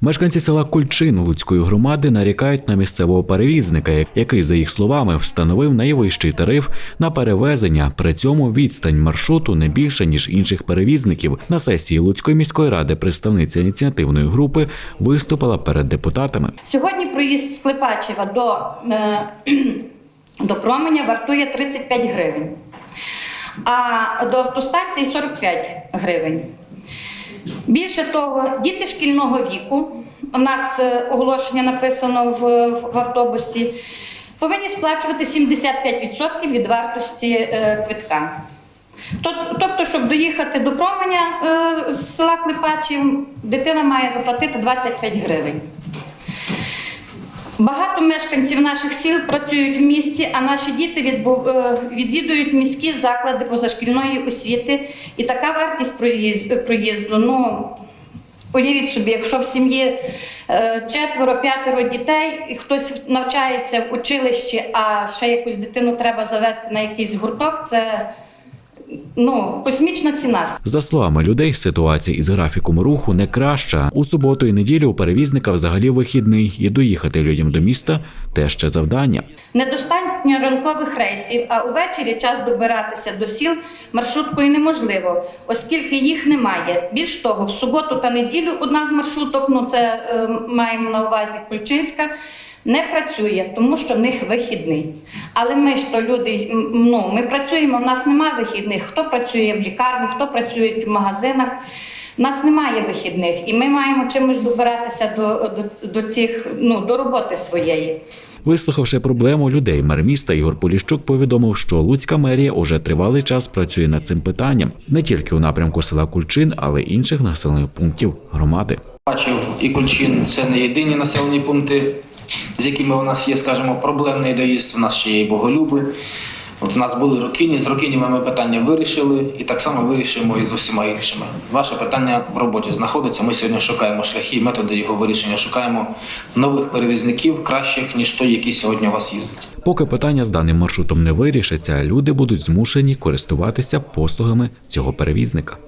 Мешканці села Кульчин Луцької громади нарікають на місцевого перевізника, який, за їх словами, встановив найвищий тариф на перевезення. При цьому відстань маршруту не більше ніж інших перевізників. На сесії Луцької міської ради представниця ініціативної групи виступила перед депутатами. Сьогодні проїзд з Клепачева до, е, до променя вартує 35 гривень, а до автостанції 45 гривень. Більше того, діти шкільного віку, у нас е, оголошення написано в, в автобусі, повинні сплачувати 75% від вартості е, квитка. Тобто, щоб доїхати до променя е, з села Клепачів, дитина має заплатити 25 гривень. Багато мешканців наших сіл працюють в місті, а наші діти відбу- е, відвідують міські заклади позашкільної освіти. І така вартість проїз- проїзду. Ну, уявіть собі, якщо в сім'ї е, четверо, п'ятеро дітей, і хтось навчається в училищі, а ще якусь дитину треба завести на якийсь гурток, це ну, космічна ціна. За словами людей, ситуація із графіком руху не краща. У суботу і неділю у перевізника взагалі вихідний, і доїхати людям до міста теж ще завдання. Недостатньо ранкових рейсів, а увечері час добиратися до сіл маршруткою неможливо, оскільки їх немає. Більш того, в суботу та неділю одна з маршруток, ну це е, маємо на увазі Кульчинська, не працює, тому що в них вихідний. Але ми ж то люди, ну ми працюємо, в нас немає вихідних. Хто працює в лікарні, хто працює в магазинах. У нас немає вихідних, і ми маємо чимось добиратися до, до, до цих ну до роботи своєї. Вислухавши проблему людей, мер міста Ігор Поліщук повідомив, що Луцька мерія уже тривалий час працює над цим питанням не тільки у напрямку села Кульчин, але й інших населених пунктів громади. Бачив і Кульчин це не єдині населені пункти, з якими у нас є, скажімо, проблемний доїзд. У нас ще є Боголюби. От у нас були Рокіні, з Рокінями ми питання вирішили і так само вирішимо і з усіма іншими. Ваше питання в роботі знаходиться. Ми сьогодні шукаємо шляхи методи його вирішення. Шукаємо нових перевізників, кращих, ніж той, який сьогодні у вас їздить. Поки питання з даним маршрутом не вирішиться, люди будуть змушені користуватися послугами цього перевізника.